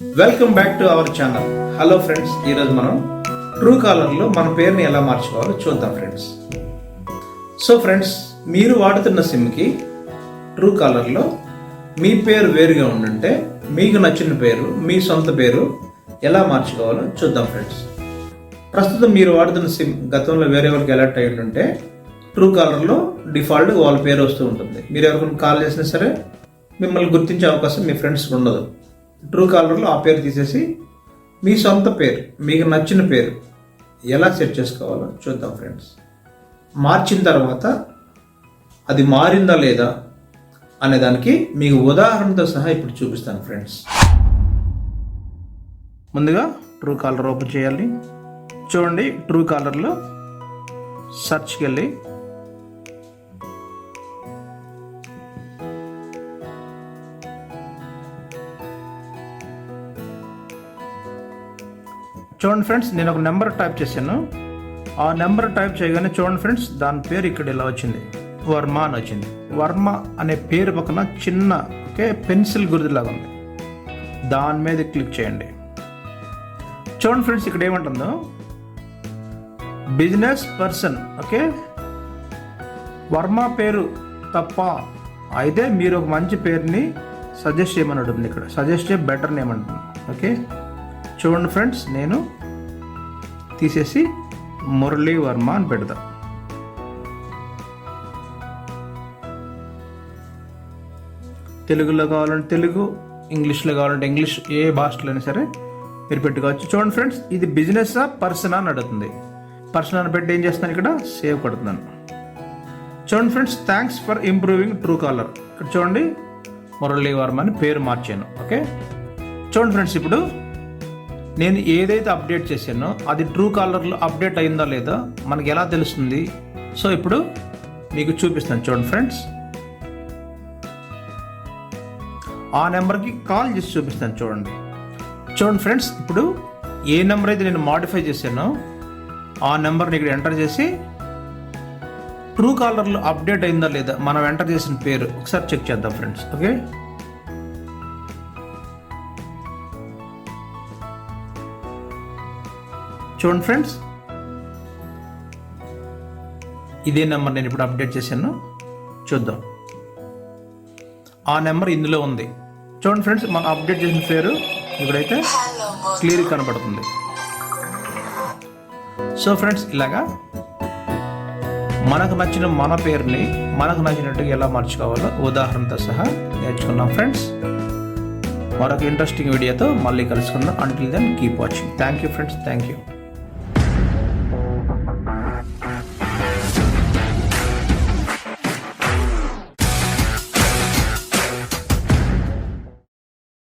Welcome back to our channel hello friends ఈరోజు మనం true కాలర్లో మన పేరుని ఎలా మార్చుకోవాలో చూద్దాం ఫ్రెండ్స్ సో ఫ్రెండ్స్ మీరు వాడుతున్న సిమ్కి ట్రూ కాలర్లో మీ పేరు వేరుగా ఉండుంటే మీకు నచ్చిన పేరు మీ సొంత పేరు ఎలా మార్చుకోవాలో చూద్దాం ఫ్రెండ్స్ ప్రస్తుతం మీరు వాడుతున్న సిమ్ గతంలో వేరే వాళ్ళకి అలర్ట్ అయి ఉంటే ట్రూ కాలర్లో డిఫాల్ట్ వాళ్ళ పేరు వస్తూ ఉంటుంది. మీరు ఎవరికైనా కాల్ చేసినా సరే మిమ్మల్ని గుర్తించే అవకాశం మీ ఫ్రెండ్స్కి ఉండదు. ట్రూ కాలర్లో ఆ పేరు తీసేసి మీ సొంత పేరు మీకు నచ్చిన పేరు ఎలా సెట్ చేసుకోవాలో చూద్దాం ఫ్రెండ్స్ మార్చిన తర్వాత అది మారిందా లేదా అనే దానికి మీకు ఉదాహరణతో సహా ఇప్పుడు చూపిస్తాను ఫ్రెండ్స్ ముందుగా ట్రూ కాలర్ ఓపెన్ చేయాలి. చూడండి ట్రూ కాలర్లో సర్చ్కి వెళ్ళి చూడండి ఫ్రెండ్స్ నేను ఒక నెంబర్ టైప్ చేశాను. ఆ నెంబర్ టైప్ చేయగానే చూడండి ఫ్రెండ్స్ దాని పేరు ఇక్కడ ఇలా వచ్చింది. వర్మ అని వచ్చింది. వర్మ అనే పేరు పక్కన చిన్న ఓకే పెన్సిల్ గుర్తులాగా ఉంది. దాని మీద క్లిక్ చేయండి. చూడండి ఫ్రెండ్స్ ఇక్కడ ఏమంటుందో? Business person okay? వర్మ పేరు తప్ప అయితే మీరు ఒక మంచి పేరుని సజెస్ట్ చేయమని ఉంటుంది ఇక్కడ. సజెస్ట్ చేయ బెటర్ నేమ్ అంటుంది. ఓకే? చూడండి ఫ్రెండ్స్ నేను తీసేసి మురళీ వర్మ అని పెడతా. తెలుగులో కావాలంటే తెలుగు ఇంగ్లీష్లో కావాలంటే ఇంగ్లీష్ ఏ భాషలో అయినా సరే మీరు పెట్టుకోవచ్చు. చూడండి ఫ్రెండ్స్ ఇది బిజినెస్ పర్సన్ అని అడుగుతుంది. పర్సన్ అని పెట్టి ఏం చేస్తున్నాను ఇక్కడ? సేవ్ కొడుతున్నాను. చూడండి friends thanks for improving Truecaller ఇక్కడ చూడండి మురళీ వర్మ అని పేరు మార్చాను. ఓకే చూడండి ఫ్రెండ్స్ ఇప్పుడు నేను ఏదైతే అప్డేట్ చేశానో అది ట్రూ కాలర్లో అప్డేట్ అయిందా లేదా మనకి ఎలా తెలుస్తుంది? సో ఇప్పుడు మీకు చూపిస్తాను చూడండి ఫ్రెండ్స్. ఆ నెంబర్కి కాల్ చేసి చూపిస్తాను చూడండి. చూడండి ఫ్రెండ్స్ ఇప్పుడు ఏ నెంబర్ అయితే నేను మాడిఫై చేశానో ఆ నెంబర్ని ఇక్కడ ఎంటర్ చేసి ట్రూ కాలర్లో అప్డేట్ అయిందా లేదా మనం ఎంటర్ చేసిన పేరు ఒకసారి చెక్ చేద్దాం ఫ్రెండ్స్ ఓకే? చూడండి ఫ్రెండ్స్. ఇదే నెంబర్ నేను ఇప్పుడు అప్డేట్ చేశాను. చూద్దాం. ఆ నెంబర్ ఇందులో ఉంది. చూడండి ఫ్రెండ్స్ మనం అప్డేట్ చేసిన పేరు ఇప్పుడైతే క్లియర్ కనపడుతుంది సో ఫ్రెండ్స్ ఇలాగా మనకు నచ్చిన మన పేరుని మనకు నచ్చినట్టుగా ఎలా మార్చుకోవాలో ఉదాహరణతో సహా నేర్చుకున్నాం ఫ్రెండ్స్. మరొక ఇంట్రెస్టింగ్ వీడియోతో మళ్ళీ కలుసుకుందాం. Until then keep watching thank you friends thank you